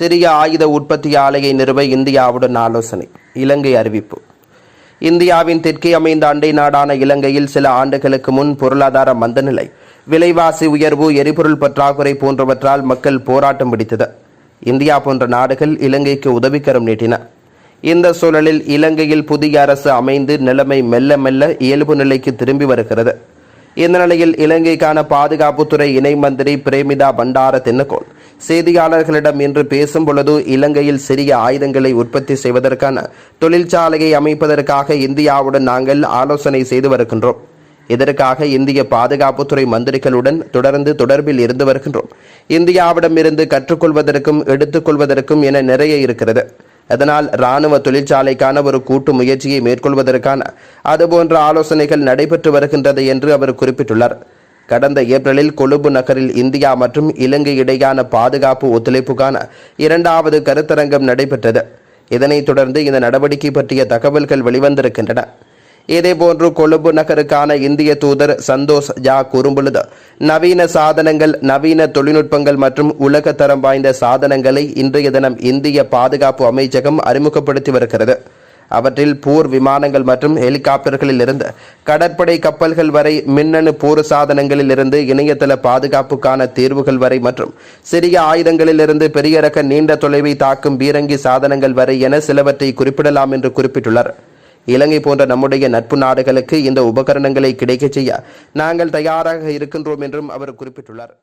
சிறிய ஆயுத உற்பத்தி ஆலையை நிறுவ இந்தியாவுடன் ஆலோசனை இலங்கை அறிவிப்பு. இந்தியாவின் தெற்கே அமைந்த அண்டை நாடான இலங்கையில் சில ஆண்டுகளுக்கு முன் பொருளாதார மந்தநிலை விலைவாசி உயர்வு எரிபொருள் பற்றாக்குறை போன்றவற்றால் மக்கள் போராட்டம் பிடித்தது. இந்தியா போன்ற நாடுகள் இலங்கைக்கு உதவிக்கரம் நீட்டின. இந்த சூழலில் இலங்கையில் புதிய அரசு அமைந்து நிலைமை மெல்ல மெல்ல இயல்பு நிலைக்கு திரும்பி வருகிறது. இந்த நிலையில் இலங்கைக்கான பாதுகாப்புத்துறை இணை மந்திரி பிரேமிதா பண்டார தென்னகோள் செய்தியாளர்களிடம் இன்று பேசும் பொழுது இலங்கையில் சிறிய ஆயுதங்களை உற்பத்தி செய்வதற்கான தொழிற்சாலையை அமைப்பதற்காக இந்தியாவுடன் நாங்கள் ஆலோசனை செய்து வருகின்றோம். இதற்காக இந்திய பாதுகாப்புத்துறை மந்திரிகளுடன் தொடர்ந்து தொடர்பில் இருந்து வருகின்றோம். இந்தியாவிடமிருந்து கற்றுக்கொள்வதற்கும் எடுத்துக்கொள்வதற்கும் என நிறைய இருக்கிறது. அதனால் இராணுவ தொழிற்சாலைக்கான ஒரு கூட்டு முயற்சியை மேற்கொள்வதற்கான அதுபோன்ற ஆலோசனைகள் நடைபெற்று வருகின்றது என்று அவர் குறிப்பிட்டுள்ளார். கடந்த ஏப்ரலில் கொழும்பு நகரில் இந்தியா மற்றும் இலங்கை இடையான பாதுகாப்பு ஒத்துழைப்புக்கான இரண்டாவது கருத்தரங்கம் நடைபெற்றது. இதனைத் தொடர்ந்து இந்த நடவடிக்கை பற்றிய தகவல்கள் வெளிவந்திருக்கின்றன. இதேபோன்று கொழும்பு நகருக்கான இந்திய தூதர் சந்தோஷ் ஜா கூறும்பொழுது நவீன சாதனங்கள் நவீன தொழில்நுட்பங்கள் மற்றும் உலகத்தரம் வாய்ந்த சாதனங்களை இன்றைய தினம் இந்திய பாதுகாப்பு அமைச்சகம் அறிமுகப்படுத்தி வருகிறது. அவற்றில் போர் விமானங்கள் மற்றும் ஹெலிகாப்டர்களில் இருந்து கடற்படை கப்பல்கள் வரை மின்னணு போர் சாதனங்களில் இருந்து இணையதள பாதுகாப்புக்கான தீர்வுகள் வரை மற்றும் சிறிய ஆயுதங்களில் இருந்து பெரிய ரக நீண்ட தொலைவை தாக்கும் பீரங்கி சாதனங்கள் வரை என சிலவற்றை குறிப்பிடலாம் என்று குறிப்பிட்டுள்ளார். இலங்கை போன்ற நம்முடைய நட்பு நாடுகளுக்கு இந்த உபகரணங்களை கிடைக்கச் செய்ய நாங்கள் தயாராக இருக்கின்றோம் என்றும் அவர் குறிப்பிட்டுள்ளார்.